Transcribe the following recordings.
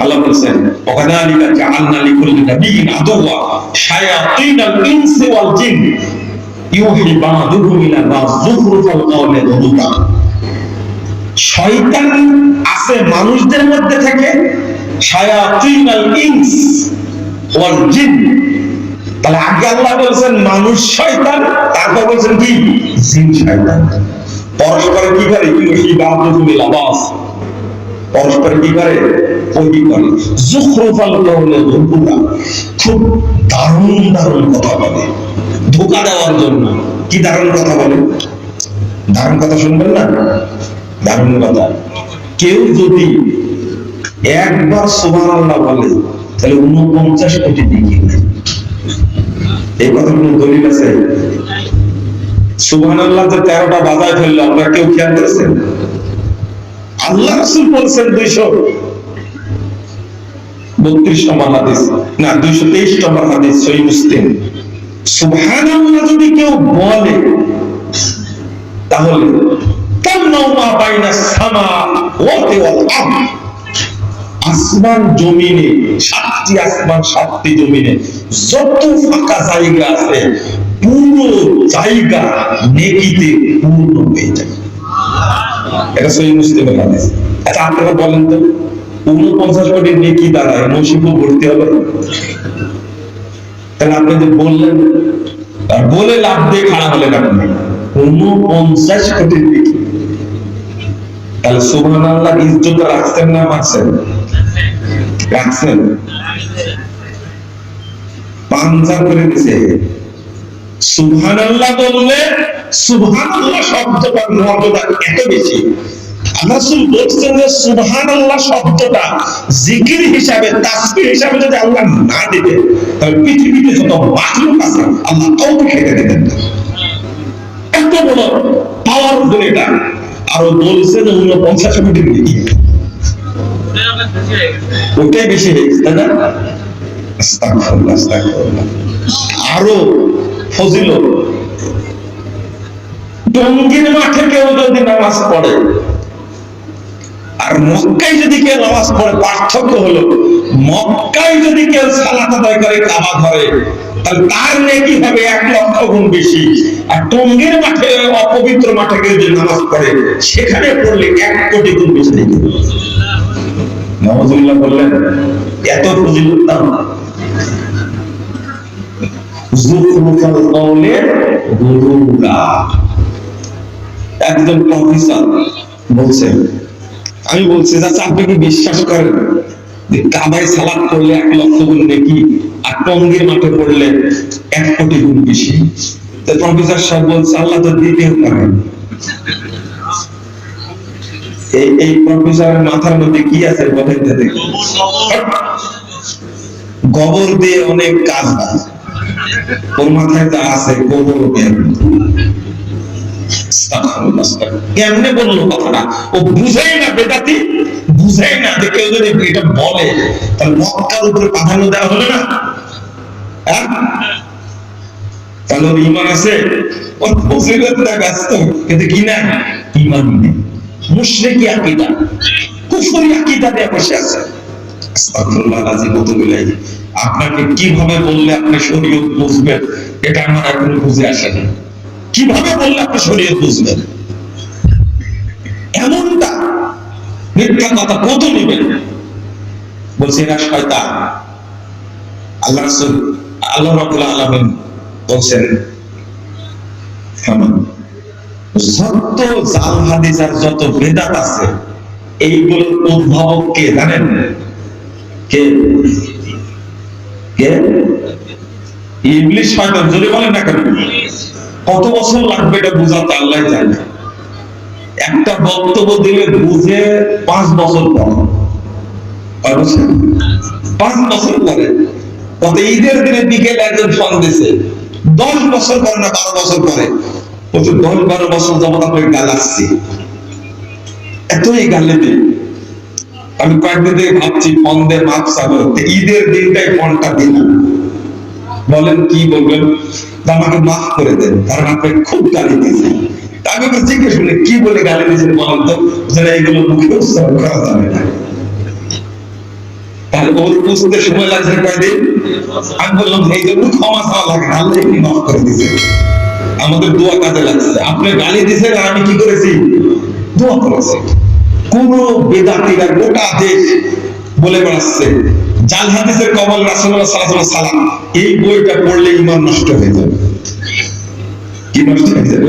আল্লাহ বলছেন ওকাদালিকা জাআলনা লিকুল্লি নাবিয়্যিন আদওয়া, শায়াতিনাল ইনসি ওয়াল জিন ইউহি বা'দুহুম ইলা বা'দ শয়তান আছে মানুষদের মধ্যে থেকে, শায়াতিনাল ইনস ওয়াল জিন। তাহলে আগে আল্লাহ বলছেন, মানুষ শয়তান তারপর বলছেন কি? জিন শয়তান। পরস্পরে কি করে? ইউহি বা'দুহুম ইলা বা'দ পরস্পর কি করে? খুব দারুণ দারুণ কথা বলে। ধোকা দেওয়ার জন্য কি দারুণ কথা বলে? দারুণ কথা শুনবেন না? দারুণ কথা। কেউ যদি একবার সুবহানাল্লাহ বলে, তাহলে উনপঞ্চাশ কোটি দিকে এই কথা কোনো দলিল আছে? সুবহানাল্লাহ যে তেরোটা বাজায় ফেলল, আমরা কেউ খেয়াল করেছেন? আল্লাহ রাসূল বলছেন 200 বত্রিশ নম্বর হাদিস, না 223 নম্বর হাদিস মুসলিম। যদি কেউ বলে, তাহলে আসমান জমিনে, সাতটি আসমান, সাতটি জমিনে, যত ফাঁকা জায়গা আছে, পুরো জায়গা নেকিতে পূর্ণ হয়ে যায়। এটা সহি মুসলিমের হাদিস। আচ্ছা আপনারা বলেন তো। উনপঞ্চাশ কোটি নেকি দ্বারায় নসিবও ভর্তি হবে। তাহলে আপনি যে বললেন, আর বলে লাভ দিয়ে খাড়া হলেন আপনি। উনপঞ্চাশ কোটি নেকি তাহলে আল্লাহ ইজ্জত রাখছেন না রাখছেন? পাঞ্জা করে দিছে। আল্লাহ আল্লাহ শব্দটার মর্যাদা এত বেশি। রাসূল বলছেন যে সুবহান আল্লাহ শব্দটা জিকির হিসাবে তাসবিহ হিসাবে যদি আল্লাহ না দিতে তাহলে পৃথিবীতে যত মাখলুক আছে আল্লাহ না। এত বড় এটা। আরও ওটাই বেশি হয়ে গেছে তাই না? আস্তাগফিরুল্লাহ, আস্তাগফিরুল্লাহ। আরও ফজিল টঙ্গির মাঠে কেউ যদি নামাজ পড়ে আর মক্কায় যদি কেউ নামাজ পড়ে, পার্থক্য হলো, মক্কায় যদি কেউ সালাত আদায় করে, কাবা ধরে, তাহলে তার নেকি হবে এক লক্ষ গুণ বেশি। আর টঙ্গির মাঠে, অপবিত্র মাঠে নামাজ পড়ে, সেখানে পড়লে এক কোটি গুণ বেশি নেকি বললেন, এত ফজিলত কওলের গুরুরা একজন প্রফেসর বলছেন আমি বলছি চাচা আপনি কি বিশ্বাস করেন যে কাবায় সালাদ করলে এক লক্ষ গুণ আর টঙ্গির মাঠে পড়লে এক কোটি গুণ বেশি? প্রফেসর সাহেব বলছে, আল্লাহ তো দিতেও পারেন এই প্রফেসরের মাথার মধ্যে কি আছে বলেন তো গোবর দিয়ে অনেক কাজ ওর মাথায় যা আছে গোবর জ্ঞান বলল কথাটা? ও বুঝেই না বুঝেই না যে কেউ যদি এটা বলে মক্কার উপরে প্রাধান্য দেওয়া না। হ্যাঁ? আপনাকে কীভাবে বললে আপনি শরীয়ত বুঝবেন? এটা আমার এখনও বুঝে আসে না কীভাবে বললে আপনি শরীয়ত বুঝবেন? এমনটা মিথ্যা কথা কত নেবেন বলছে, এরা শয়তান। আল্লাহ আল্লাহ বলছেন যত জাল আর যত বেদাত আছে এইগুলোর উদ্ভাবক কে জানেন কে? কে? ইংলিশ শয়তান যদি বলেন না কেন? কত বছর লাগবে এটা বুঝাতে? আল্লাহ জানে। একটা বক্তব্য দিলে বুঝে পাঁচ বছর পর। পাঁচ বছর পরে। কত ঈদের দিনে একজন দিছে। দশ বছর পরে না বারো বছর পরে? দশ বারো বছর গাল আসছি। এতই গালে দিই আমি কয়েকদিন থেকে ভাবছি, ফোন মাপ ঈদের দিনটাই ফোনটা দিলাম। বলেন, কি বলবেন? আমাকে মাফ করে দেন কারণ আপনাকে খুব গালি দিয়েছি আমি ওকে জিজ্ঞেস করলে কি বলে গালি দিয়েছেন বলেন তো? এইগুলো মুখে উচ্চারণ করা যাবে না। আমি করে আপনি আমি কি করেছি? দোয়া করেছি। কোন বেদাতিরা গোটা দেশ বলে বেড়াচ্ছে, জাল হাদিসের কবল আলাইহি এই বইটা পড়লে ঈমান নষ্ট হয়ে যাবে। কি নষ্ট হয়ে যাবে?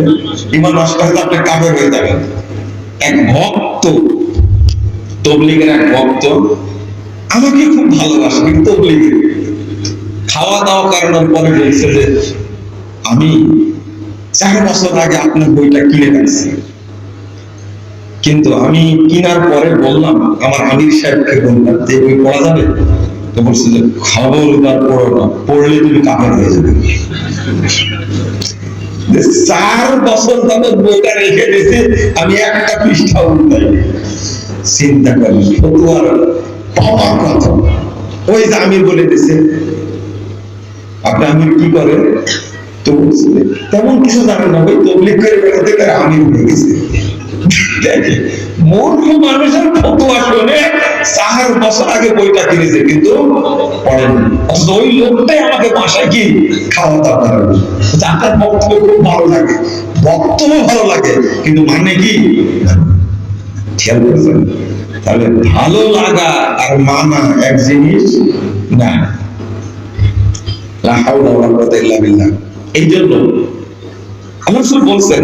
নষ্ট হয়ে হয়ে এক ভক্ত, তবলিগের এক ভক্ত, আমাকে খুব ভালোবাসে তবলিগের খাওয়া দাওয়া করানোর পরে বলছে যে, আমি চার বছর আগে আপনার বইটা কিনে ফেলছি কিন্তু আমি কিনার পরে বললাম, আমার আমির সাহেবকে বললাম, যে বই পড়া যাবে? তো বলছে যে খবরদার পড়ো না, পড়লে তুমি কাপড় হয়ে যাবে। চার বছর বইটা রেখে দিয়েছে, আমি একটা পৃষ্ঠা উল্টাই চিন্তা করি পাওয়ার কথা। ওই যে আমির বলে দিছে আপনি আমির কি করে? তো তেমন কিছু জানেন না, ওই তবলিগ করে বেড়াতে আমির হয়ে গেছে। মূর্খ মানুষের বছর আগে বইটা কিনেছে, কিন্তু ওই লোকটাই আমাকে বাসায় কি খাওয়া দাওয়া বক্তব্য খুব ভালো লাগে, বক্তব্য ভালো লাগে, কিন্তু মানে কি? খেয়াল করেছেন? তাহলে ভালো লাগা আর মানা এক জিনিস? না। এই জন্য রাসূল বলছেন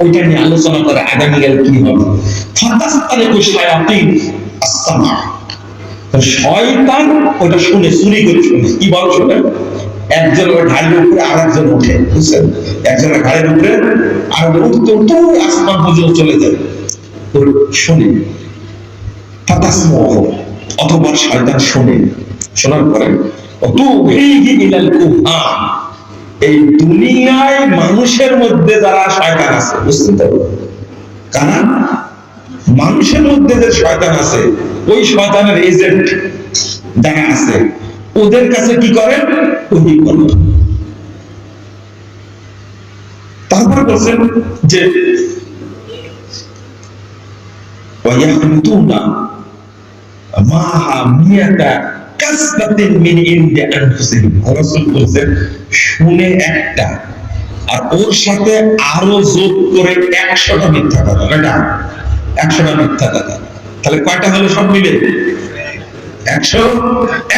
ওইটা নিয়ে আলোচনা করে আগামীকাল কি হবে? ফাতাস্তানে কুশায়াতিন আস্তামা তো শয়তান ওটা শুনে চুরি করে শুনে? কি বল শুনে? একজনের ঘাড়ির উপরে আর একজন ওঠে, বুঝছেন? একজনের ঘাড়ির উপরে আর উঠতে উঠতে ওই আসমান পর্যন্ত চলে যায়। শুনে। অথবা শয়তান শুনে। শোনার পরে কুহান এই দুনিয়ায় মানুষের মধ্যে যারা শয়তান আছে বুঝতে তো কারণ মানুষের মধ্যে যে শয়তান আছে ওই শয়তানের এজেন্ট যারা আছে ওদের কাছে কি করেন ওহি করেন তারপর বলছেন যে ويحمدون معها مئة কাসবাতিন মিন শুনে একটা আর ওর সাথে আরও যোগ করে 100টা মিথ্যা কথা। কয়টা? 100টা মিথ্যা কথা। তাহলে কয়টা হলো সব মিলে? 100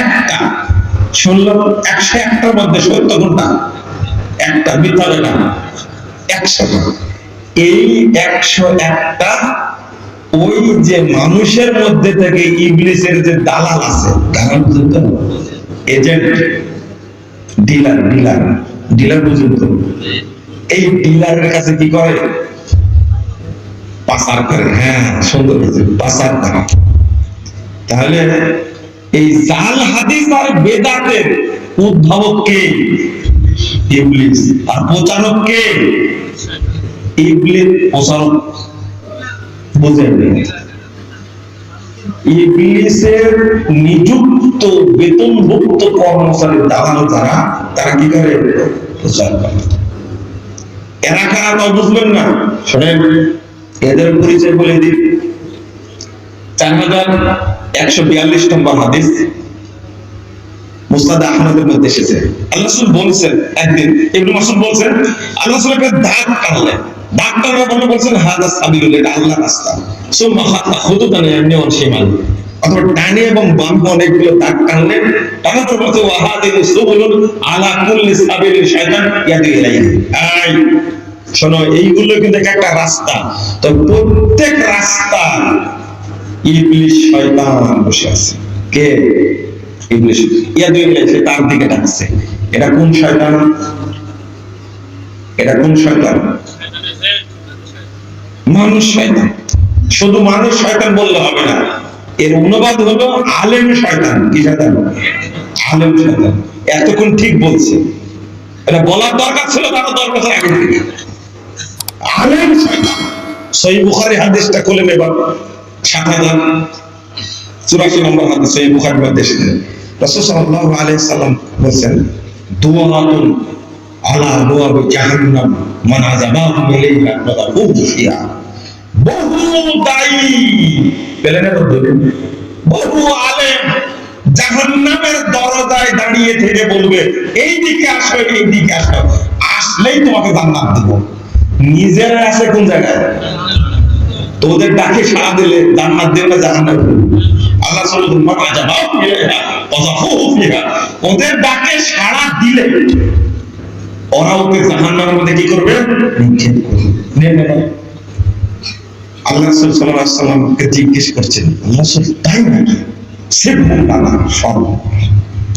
একটা। শুনলাম 100 একটার মধ্যে সত্য কোনটা একটা মিথ্যা কথা। 100 এই 100 একটা ওই যে মানুষের মধ্যে থেকে যে দালাল আছে, দালাল এজেন্ট, ডিলার ডিলার ডিলার এই ডিলারের কাছে কি করে? পাচার করে হ্যাঁ সুন্দর পাচার করে। তাহলে এই জাল হাদিস আর বেদাতের উদ্ভাবক কে? ইবলিস। আর প্রচারক কে? ইবলিস প্রচারক। ইবলিসের নিযুক্ত বেতনভুক্ত কর্মচারী দালাল যারা, তারা কি করে? প্রচার করে। এরা কারা বুঝবেন না? শোনেন, এদের পরিচয় বলে দিন চার হাজার একশো বিয়াল্লিশ নম্বর হাদিস মুস্তাদ আহমদের মধ্যে এসেছে। আল্লাহ বলছেন, একদিন, ইবনে মাসউদ বলছেন, আল্লাহ একটা দাগ টানলেন টানার পরে বলছেন হাদা সাবিলুল এটা আল্লাহ রাস্তা। সুম্মা হাতা হুদুদান ইয়ামিন শিমাল অথবা ডানে এবং বামে অনেকগুলো দাগ টানলেন। পর বলছে, ওয়াহাদিন সুবুলুন আলা কুল্লি সাবিলিন শয়তান ইয়াদি ইলাইহি। আই শোনো, এইগুলো কিন্তু একটা রাস্তা। তো প্রত্যেক রাস্তা ইবলিশ শয়তান বসে আছে। কে? ইবলিশ। ইয়াদু ইলাইহি তার দিকে ডাকছে। এটা কোন শয়তান? এটা কোন শয়তান? মানুষ শয়তান। শুধু মানুষ শয়তান বললে হবে না, এর অনুবাদ হলো আলেম শয়তান। কি শয়তান? আলেম শয়তান। এতক্ষণ ঠিক বলছে। এটা বলার দরকার ছিল তারা দশ বছর আগে আলেম শয়তান। সহি বুখারি হাদিসটা খুলে নেবার সাত হাজার চুরাশি নম্বর হাদিস, সহি বুখারি হাদিস রাসূল সাল্লাল্লাহু আলাইহি সাল্লাম বলেছেন, দুআতুন আলা আবওয়াবি জাহান্নাম মান আযাবাহু ইলাইহা ফাদাহু ফিহা বহু দায়ী পেলেন বহু আলেম জাহান্নামের দরজায় দাঁড়িয়ে থেকে বলবে এই দিকে আসো এই দিকে আসো। আসলেই তোমাকে জান্নাত দেব। নিজেরা আছে কোন জায়গায়? তোদের ডাকে সাড়া দিলে জান্নাত দেবে না জাহান্নাম আল্লাহ সাল্লাল্লাহু আলাইহি ওয়াসাল্লাম ওদের ডাকে সাড়া দিলে ওরা ওকে জাহান্নামের মধ্যে কি করবে? নিক্ষেপ করবে। নেবে না আল্লাহ সাল্লাল্লাহু আলাইহি সাল্লামকে জিজ্ঞেস করছেন আল্লাহ তাই নাকি? সে সব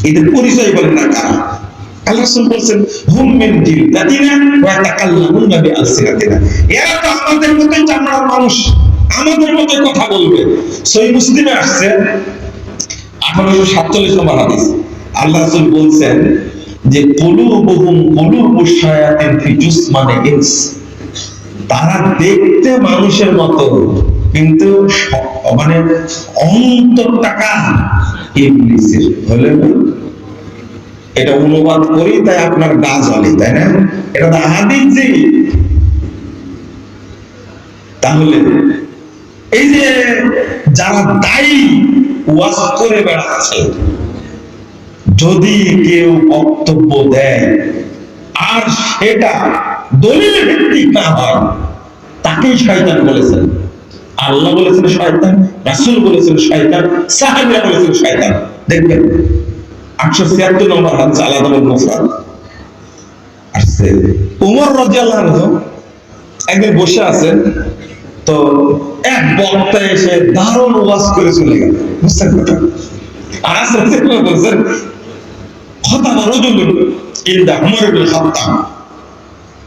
এদের পরিচয় বলেন না কারা। আল্লাহ রাসূল বলছেন হুম মিন জিলদাতিনা ওয়া তাকাল্লামুনা বিআলসিনাতিনা। এরা তো আমাদের মতোই চামড়ার মানুষ। আমাদের মতোই কথা বলবে। সহিহ মুসলিমে আসছে 1847 নম্বর হাদিস। আল্লাহ রাসূল বলছেন যে কুলুবুহুম কুলুবুশ শায়াতিন ফি জুসমানে ইনস। তারা দেখতে মানুষের মতো, কিন্তু মানে অন্তর টাকা ইবলিসের। হলে? এটা অনুবাদ করি, তাই আপনার গা জ্বলে, তাই না? এটা তো হাদিস যে। তাহলে, এই যে যারা দায়ী, ওয়াজ করে বেড়াচ্ছে যদি কেউ বক্তব্য দেয়, আর সেটা দলিল ভিত্তিক না হয়, তাকেই শয়তান বলেছেন। আল্লাহ বলেছেন শয়তান, রাসূল বলেছেন শয়তান, সাহাবীরা বলেছেন শয়তান। দেখবেন, আটশো ছিয়াত্তর নম্বর হাদিস আলাদা মুফরাদ আসছে। উমর রাদিয়াল্লাহু একদিন বসে আছেন, তো এক বক্তা এসে দারুণ ওয়াজ করে চলে গেল। বুঝতে পারছেন আর বলছেন ختم رجل عند عمر بن الخطاب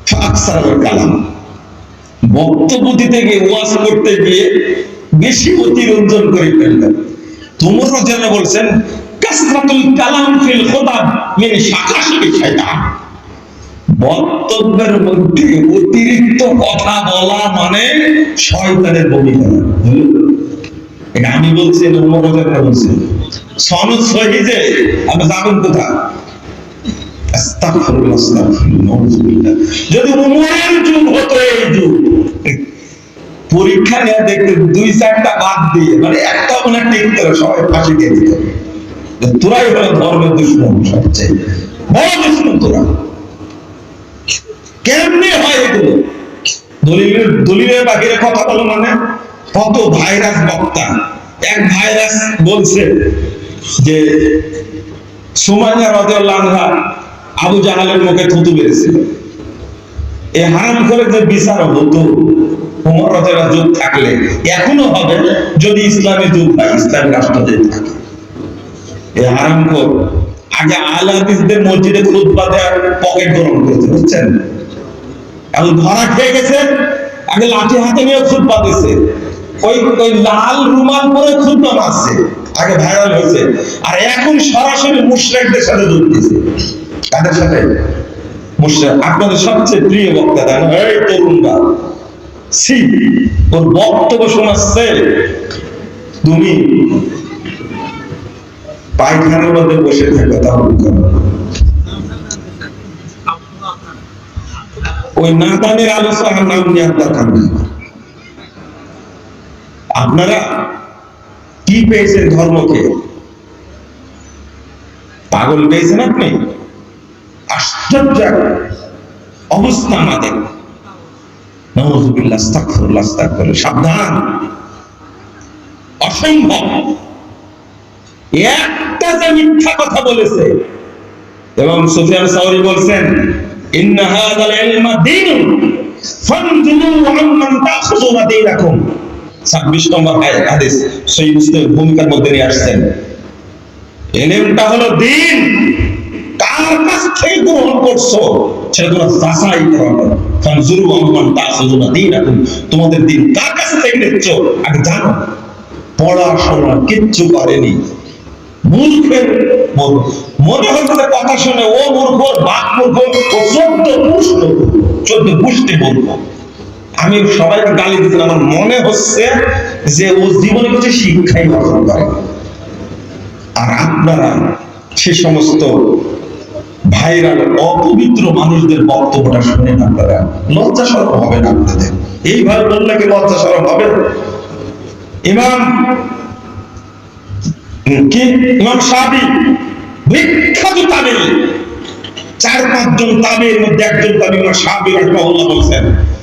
فاكثر الكلام বক্তব্য দিতে গিয়ে, ওয়াজ করতে গিয়ে বেশি অতিরঞ্জন করে ফেললেন। তোমরা যেন বলছেন, কাসরাতুল কালাম ফিল খতাম মিন শাকাশি শয়তান বক্তব্যের মধ্যে অতিরিক্ত কথা বলা মানে শয়তানের ভূমিকা। এটা আমি বলছি না অন্য কথা বলছি সনদ সহি যে যাবেন কোথায়? পরীক্ষা নিয়ে দেখতে দুই চারটা বাদ দিয়ে মানে একটা মনে সবাই ফাঁসি দিয়ে দিত। তোরাই হলো ধর্মের দুশ্মন সবচেয়ে। বড় দুশ্মন তোরা। কেমনে হয় এগুলো? দলিলের দলিলের বাহিরে কথা বলো মানে? কত ভাইরাস বক্তা। এক ভাইরাস বলছে যে সুমাইয়া রাদিয়াল্লাহু আবু জাহালের মুখে থুতু মেরেছিল এ হারাম করে যে বিচার হতো ওমর রাদিয়াল্লাহু যুগ থাকলে, এখনও হবে যদি ইসলামী যুগ হয় ইসলামী রাষ্ট্র যদি থাকে। এ হারাম কর আগে আল হাদিসদের মসজিদে খুতবা দেওয়ার পকেট গরম করেছে, বুঝছেন? এখন ধরা খেয়ে গেছে, আগে লাঠি হাতে নিয়ে খুতবা দিছে। ওই ওই লাল রুমাল পরে খুতবা মারছে। আগে ভাইরাল হয়েছে। আর এখন সরাসরি মুশরিকদের সাথে যোগ দিছে কাদের সাথে? মুশরিক আপনাদের সবচেয়ে প্রিয় বক্তা তাই না? এই তরুণরা সি ওর বক্তব্য শোনাচ্ছে। তুমি পায়খানার মধ্যে বসে থাকো তাহলে। ওই নাদানের আলোচনার নাম নেওয়ার দরকার আপনারা কি পেয়েছেন ধর্মকে? পাগল পেয়েছেন আপনি? আশ্চর্য অবস্থা আমাদের। সাবধান। অসম্ভব। একটা যে মিথ্যা কথা বলেছে, এবং সুফিয়ান সাউরি বলছেন ইলমা ফানজুলু আম্মান 26 নম্বর হাদিস সহিহ মুসলিম ভূমিকার মধ্যে নিয়ে আসছেন। ইলমটা হলো দিন। কার কাছ থেকে গ্রহণ করছ? যাচাই দীনাকুম। তোমাদের দিন কার কাছ থেকে আগে জানো। পড়াশোনা কিচ্ছু করেনি। মূর্খের মনে হচ্ছে কথা শুনে ও মূর্খ, বাপ মূর্খ ও চোদ্দ পুষ্ট, চোদ্দ পুষ্টি মূর্খ। আমি সবাইকে গালি দিচ্ছিলাম আমার মনে হচ্ছে যে ও জীবনে কিছু শিক্ষাই অর্জন করে। আর আপনারা সে সমস্ত ভাইরাল, অপবিত্র মানুষদের বক্তব্যটা শুনে আপনারা। লজ্জা সরব হবে না আপনাদের। এইভাবে বললে কি লজ্জা সরব হবে? ইমাম কি? ইমাম সাবি বিখ্যাত তাবিল চার পাঁচজন তাবির মধ্যে একজন তাবি ইমাম সাবি রাহমাহুল্লাহ বলছেন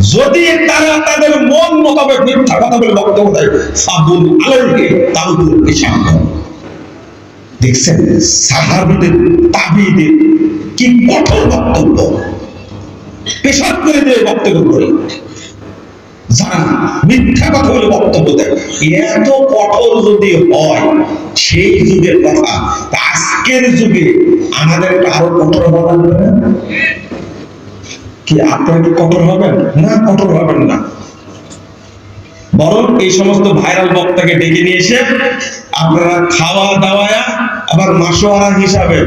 যদি তারা তাদের মন মোতাবেক মিথ্যা কথা বলে বক্তব্য দেয় ফাবুল আলাইহি তাউদুল পেশাব দেখছেন? সাহাবীদের, তাবিদের কি কঠোর বক্তব্য। পেশাব করে দিয়ে বক্তব্য করে। যারা মিথ্যা কথা বলে বক্তব্য দেয়, এত কঠোর যদি হয়, সেই যুগের কথা আজকের যুগে আমাদের আরও কঠোর হওয়া লাগবে না? কি আপনারা কি কঠোর হবেন? না, কঠোর হবেন না। বরং এই সমস্ত ভাইরাল বক্তাকে ডেকে নিয়ে এসে আপনারা খাওয়া দাওয়া আবার মাসোয়ারা হিসাবে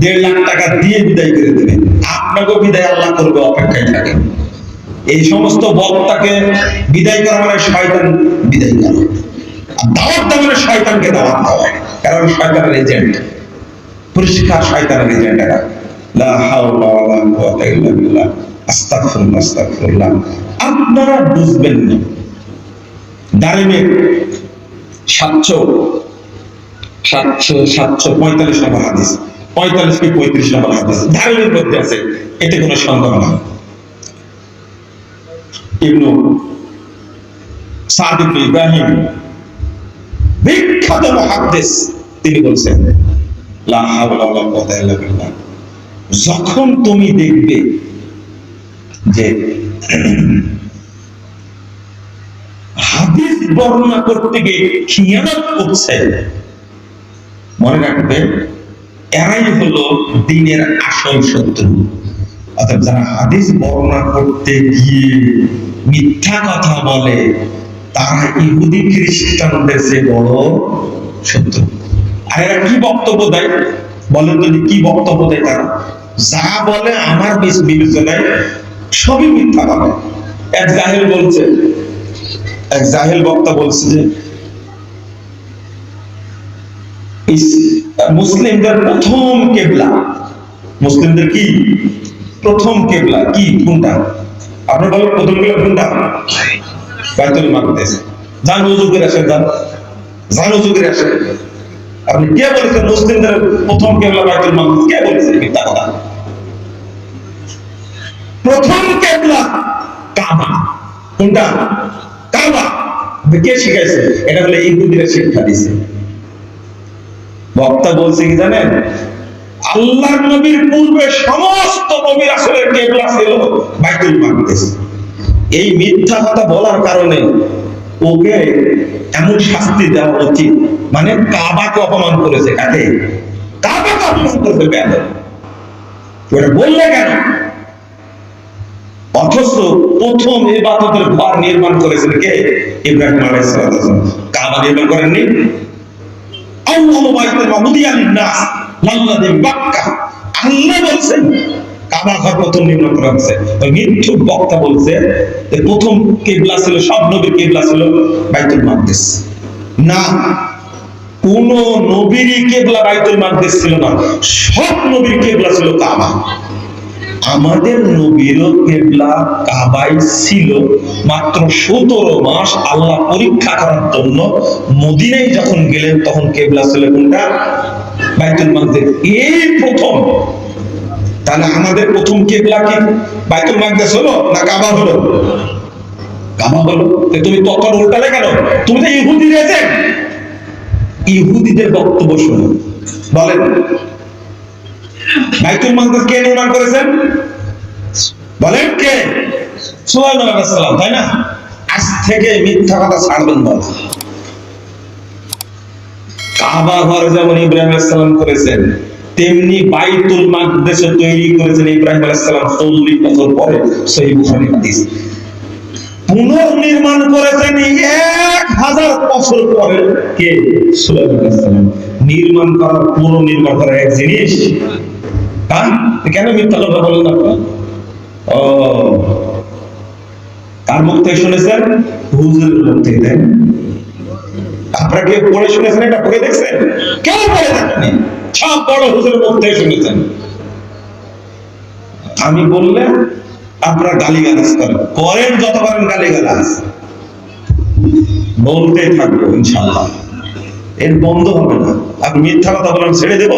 দেড় লাখ টাকা দিয়ে বিদায় করে দেবেন। আপনাকেও বিদায় আল্লাহ করবে অপেক্ষায় থাকেন এই সমস্ত বক্তাকে বিদায় করা মানে শয়তান বিদায় করা। আর দাওয়াত দেওয়া মানে শয়তানকে দাওয়াত দেওয়া কারণ শয়তানের এজেন্ট পরিষ্কার শয়তানের এজেন্ট এরা। লা হাওলা ওয়ালা কুওয়াতা ইল্লা বিল্লাহ। আপনারা বুঝবেন না। দারিমে সাতশো সাতশো সাতশো পঁয়তাল্লিশ নম্বর হাদিস। পঁয়তাল্লিশ কি পঁয়ত্রিশ নম্বর হাদিস? দারিমের মধ্যে আছে। এতে কোনো সন্দেহ না ইবনু সাদ ইব্রাহিম, বিখ্যাত মুহাদ্দিস তিনি বলছেন যখন তুমি দেখবে যে, হাদিস বর্ণনা করতে গিয়ে খিয়ানত করছে। মনে রাখবে এরাই হলো দিনের আসল শত্রু। অর্থাৎ যারা হাদিস বর্ণনা করতে গিয়ে মিথ্যা কথা বলে, তারা ইহুদি খ্রিস্টানদের যে বড় শত্রু। আর এরা কি বক্তব্য দেয়? বলেন যদি কি বক্তব্য দেয় তারা? যা বলে আমার বিচ- বিবেচনায় সবই মিথ্যা কথা। এক জাহেল বলছে, এক জাহেল বক্তা বলছে যে মুসলিমদের প্রথম কেবলা। মুসলিমদের কি? প্রথম কেবলা। কি? কোনটা? আপনার বলেন প্রথম কেবলা কোনটা? বাইতুল মাকদেস। যান উজু করে আসেন যান যান উজু করে আসেন আপনি কে বলেছেন মুসলিমদের প্রথম কেবলা বাইতুল মাকদেস? কে বলেছেন মিথ্যা কথা? প্রথম কেবলা কাবা। কোনটা? কাবা। কে শিখাইছে? এটা বলে ইহুদিরা শিক্ষা দিছে বক্তা বলছে কি জানেন? আল্লাহ নবীর পূর্বে সমস্ত নবীর আসলে কেবলা ছিল বাইতুল মাকদেস এই মিথ্যা কথা বলার কারণে ওকে এমন শাস্তি দেওয়া উচিত। মানে কাবাকে অপমান করেছে কাকে? কাবাকে অপমান করেছে কেন? ওটা বললে কেন? অথচ প্রথম ইবাদতের ঘর নির্মাণ করেছেন কে? ইব্রাহিম কাবা নির্মাণ করেননি? আল্লাহু বাইতুল নাস বাক্কা। আল্লাহ কাবা ঘর প্রথম নির্মাণ করা হয়েছে। ওই বক্তা বলছে যে প্রথম কিবলা ছিল, সব নবীর কিবলা ছিল বাইতুল মাকদিস। না, কোন নবীরই কেবলা বাইতুল মাকদিস ছিল না, সব নবীর কেবলা ছিল কাবা। আমাদের নবীরও কেবলা কাবাই ছিল মাত্র সতেরো মাস আল্লাহ পরীক্ষা করার জন্য মদিনায় যখন গেলেন, তখন কেবলা ছিল কোনটা? বাইতুল মাকদিস। এই প্রথম। তাহলে আমাদের প্রথম কেবলা কি? বাইতুল মাকদিস হলো না কাবা হলো? কাবা হলো। তুমি তখন উল্টালে কেন তুমি তো ইহুদি এজেন্ট। ইহুদিদের বক্তব্য শোনো। বলেন। বাইতুল কে নির্মাণ করেছেন? বলেন কে? আলাইহিস সালাম, তাই না? আজ থেকে মিথ্যা কথা ছাড়বেন বলা কাবা ঘর যেমন ইব্রাহিম করেছেন, তেমনি বাইতুল তৈরি করেছেন ইব্রাহিম আলাইহিস সালাম 40 বছর পরে সহিহ বুখারী হাদিস। পুনর্নির্মাণ করেছেন এক হাজার বছর পরে কে? নির্মাণ করার, পুনর্নির্মাণ করা এক জিনিস কেন মিথ্যা কথা বললেন আপনি ও। কার মুখ থেকে শুনেছেন? হুজুরের মুখ থেকে আপনারা কেউ পড়ে শুনেছেন এটা? পড়ে দেখছেন? কেউ পড়ে দেখেনি সব বড় হুজুরের মুখ থেকে শুনেছেন। আমি বললে আপনারা গালি গালাজ করেন। করেন যত পারেন গালি গালাজ বলতেই থাকব ইনশাল্লাহ এর বন্ধ হবে না। আপনি মিথ্যা কথা বলেন ছেড়ে দেব?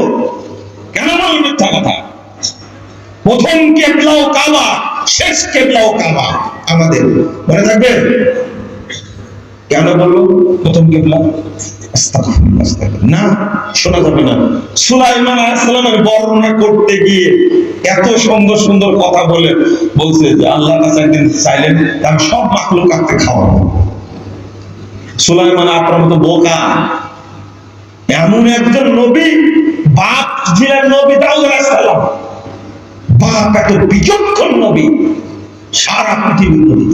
কেন বলি মিথ্যা কথা? প্রথম কেবলাও কাবা, শেষ কেবলাও কাবা আমাদের। মনে থাকবে? কেন বলব প্রথম কেবলা। না, শোনা যাবে না। সুলাইমান আলাইহিসসালামের বর্ণনা করতে গিয়ে এত সুন্দর সুন্দর কথা বলে বলছে যে আল্লাহর কাছে একদিন চাইলেন আমি সব মাখলুক আঁকতে খাওয়াবো। সুলাইমান আপনার মতো বোকা। এমন একজন নবী বাপ ছিলেন নবী দাউদ আলাইহিসসালাম বাপ এত বিচক্ষণ নবী, সারা পৃথিবীর নবী।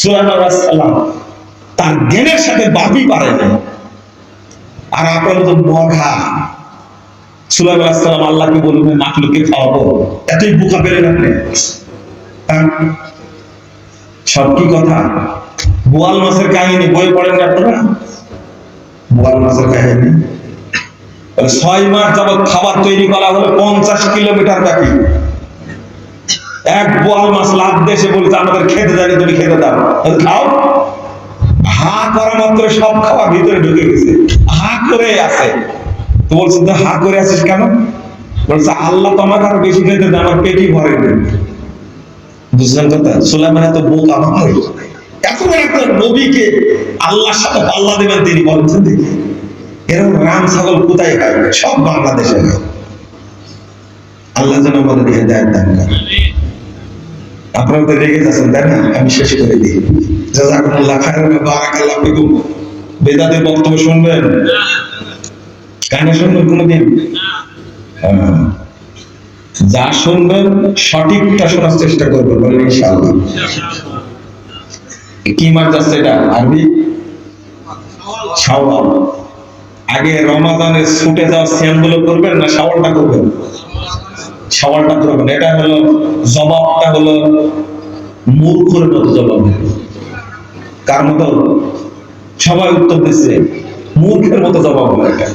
সুলাইমান আলাইহিসসালাম তার জ্ঞানের সাথে বাপই পারে না আর আপনার মতো মঘা সুলাইম আলাইসালাম আল্লাহকে বলবেন মাখলুকে খাওয়াবো। এতই বোকা পেলেন আপনি? সব কি কথা? বোয়াল মাছের কাহিনী, বই পড়েন আপনারা? বোয়াল মাছের কাহিনী? ছয় মাস যাবত খাবার তৈরি করা হলো, পঞ্চাশ কিলোমিটার ব্যাপী। এক বোয়াল মাছ লাভ দেশে বলছে, আমাদের খেতে জানি তুমি খেতে দাও। খাও। হা করা মাত্র সব খাবার ভিতরে ঢুকে গেছে। হা করে আছে। তো বলছে তো হা করে আছিস কেন? বলছে, আল্লাহ তোমাকে আরও বেশি খেতে দেয় আমার পেটই ভরে নেই বুঝলেন কথা? সুলাইমান এত বোক আমার এত একটা নবীকে আল্লাহর সাথে পাল্লা দেবেন তিনি বলছেন দেখি। এরকম রাম ছাগল কোথায় খায় সব বাংলাদেশে খায় আল্লাহ যেন আমাদের আপনারা তো রেগে যাচ্ছেন তাই না, আমি শেষ করে দিই। জাজাকুমুল্লাহ বারাকাল্লাহ ফিকুম। বেদাতের বক্তব্য শুনবেন? কানে শুনবেন কোনোদিন? হ্যাঁ। যা শুনবেন, সঠিকটা শোনার চেষ্টা করবেন, বলেন ইনশাআল্লাহ। কি মাস যাচ্ছে এটা? আরবি? শাওয়াল। আগে রমাদানের ছুটে যাওয়া সিয়ামগুলো করবেন না শাওয়ালটা করবেন? সওয়ালটা করবেন। এটা হলো জবাবটা হলো মূর্খের মতো জবাব। কার মতো? সবাই উত্তর দিচ্ছে, মূর্খের মতো জবাব এটা।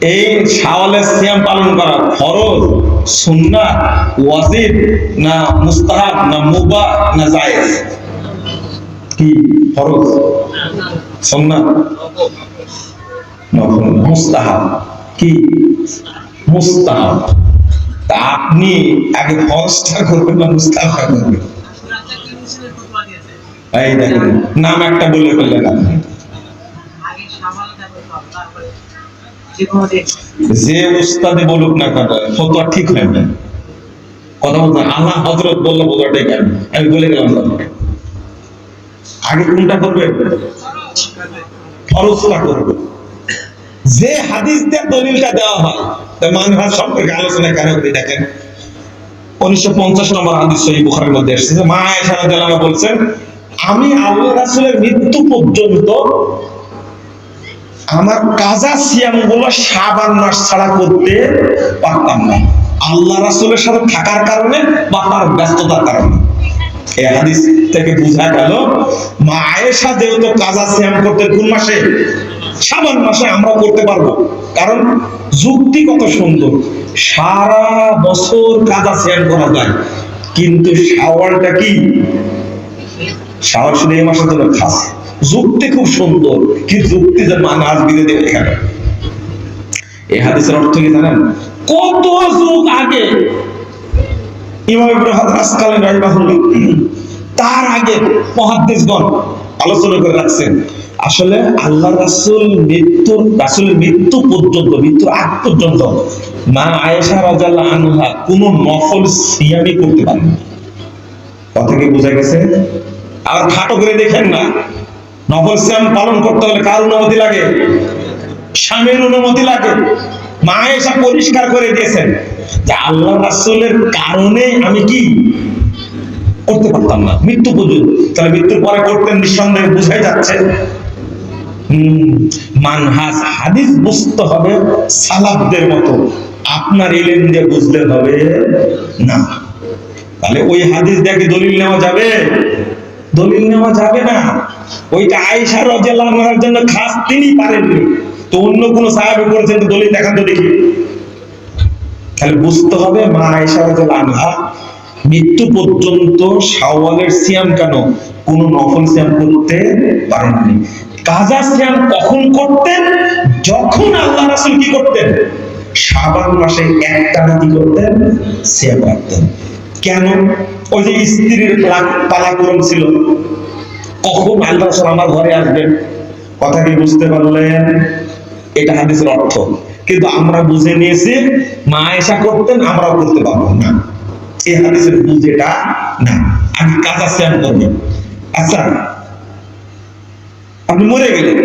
এই শাওয়ালের সিয়াম পালন করা ফরজ, সুন্নাহ, ওয়াজিব না মুস্তাহাব, না মুবাহ না জায়েজ? কি? ফরজ। নফল মুস্তাহাব। কি? মুস্তাহাব। তা আপনি আগে করবেন না মুস্তাহাবটা করবেন? এই দেখেন, নাম একটা বলে ফেললেন আপনি। যে উস্তাদে বলুক না কেন, ফতোয়া ঠিক হয় না কথা বলতে আল্লাহ হজরত বলল বোঝাটাই কেন আমি বলে গেলাম আগে কোনটা করবে ফরজটা করবে। যে হাদিস দলিলটা দেওয়া হয় মানহাজ সম্পর্কে আলোচনা কেন করি দেখেন। আল্লাহ রাসূলের আমার কাজা গুলো সাবান মাস ছাড়া করতে পারতাম না। আল্লাহ রাসূলের সাথে থাকার কারণে বা তার ব্যস্ততার কারণে। এই থেকে বোঝা গেল, মা আয়েশা কাজা সিয়াম করতে কোন মাসে? সাবান মাসে আমরা করতে পারব। কারণ যুক্তি কত সুন্দর। সারা বছর কাজা সিয়াম করা যায়। কিন্তু কি? শাওয়াল শুধু এই মাসের জন্য খাস। যুক্তি খুব সুন্দর। কি যুক্তি যে মানে আজ বিরোধী এখানে? এই হাদিসের অর্থ কি জানেন? কত যুগ আগে ইমাম ইবনে হাজার আসকালানি তার আগে মুহাদ্দিসগণ আলোচনা করে রাখছেন, আসলে আল্লাহ রাসূল মৃত্যুর রাসূলের মৃত্যু পর্যন্ত, মৃত্যুর আগ পর্যন্ত মা আয়েশা রাদিয়াল্লাহু আনহা কোন নফল সিয়ামই করতে পারেন। কথা কি বোঝা গেছে? আর খাটো করে দেখেন না, নফল সিয়াম পালন করতে হলে কার অনুমতি লাগে? স্বামীর অনুমতি লাগে। মা পরিষ্কার করে দিয়েছেন যে আল্লাহ রাসূলের কারণে আমি কি করতে পারতাম না। মৃত্যু পর্যন্ত তাহলে মৃত্যুর পরে করতেন নিঃসন্দেহে বোঝাই যাচ্ছে। হুম, মানহাজ হাদিস বুঝতে হবে সালাফদের মতো। আপনার এলেন দিয়ে বুঝতে হবে না। তাহলে ওই হাদিস দেখে দলিল নেওয়া যাবে? দলিল নেওয়া যাবে না। ওইটা আয়েশা রাদিয়াল্লাহু আনহার জন্য খাস তিনি পারেননি। তো অন্য কোন সাহাবী করেছেন দলিল দেখান তো দেখি। তাহলে বুঝতে হবে মা আয়েশা আনহা মৃত্যু পর্যন্ত শাওয়ালের সিয়াম কেন? কোন নফল সিয়াম করতে পারেননি। কাজা সিয়াম কখন করতেন? যখন আল্লাহ রাসূল কি করতেন? শাবান মাসে একটানা কি করতেন? সিয়াম রাখতেন। কেন? ওই যে স্ত্রীর পালা- পালাক্রম ছিল। কখন আল্লাহ আমার ঘরে আসবেন? কথা কি বুঝতে পারলেন? এটা হাদিসের অর্থ। কিন্তু আমরা বুঝে নিয়েছি, মা আয়েশা করতেন, আমরাও করতে পারব না। এই হাদিসের বুঝ এটা না। আমি কাজা শ্যাম করবেন আচ্ছা আপনি মরে গেলেন।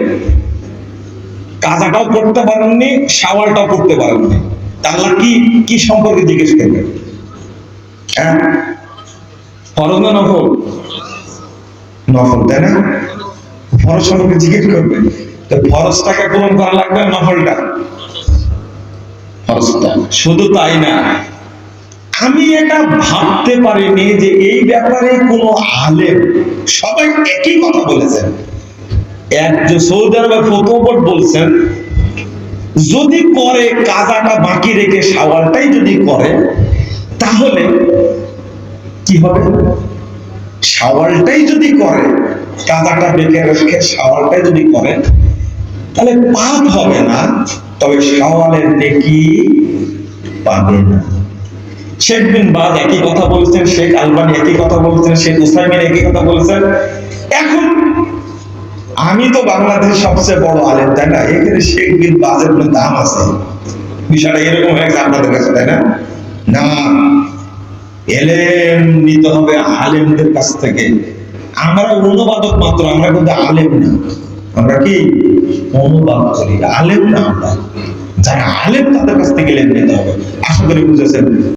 কাজাটাও করতে পারেননি সাওয়ালটাও করতে পারেননি। তাহলে কি কি সম্পর্কে জিজ্ঞেস করবেন হ্যাঁ? ফরজ না নফল? নফল, তাই না? ফরজ সম্পর্কে জিজ্ঞেস করবে ফরজটাকে পূরণ করা লাগবে নফলটা? ফরজটা শুধু তাই না আমি এটা ভাবতে পারিনি যে এই ব্যাপারে কোনো আলেম সবাই একই কথা বলেছেন। এক যে সৌদি ফতোবট বলছেন যদি করে কাজাটা বাকি রেখে সাওয়ালটাই যদি করে তাহলে কি হবে? সাওয়ালটাই যদি করে কাজাটা বেঁকে রেখে সাওয়ালটাই যদি করে তাহলে পাপ হবে না, তবে সাওয়ালের নেকি পাবে না। শেখ বিন বাজ একই কথা বলছেন, শেখ আলবানি একই কথা বলছেন, শেখ উসাইমিন একই কথা বলছেন। এখন আমি তো বাংলাদেশের সবচেয়ে বড় আলেম, তাই না? এখানে শেখ বিন বাজের কোনো দাম আছে? বিষয়টা এরকম হয়ে গেছে আপনাদের কাছে, তাই না? না। এলেম নিতে হবে আলেমদের কাছ থেকে। আমরা অনুবাদক মাত্র, আমরা কিন্তু আলেম না। আমরা কি? অনুবাদ করি আলেম না আমরা। যারা আলেম তাদের কাছ থেকে লেনদেন হবে। আশা করি বুঝেছেন।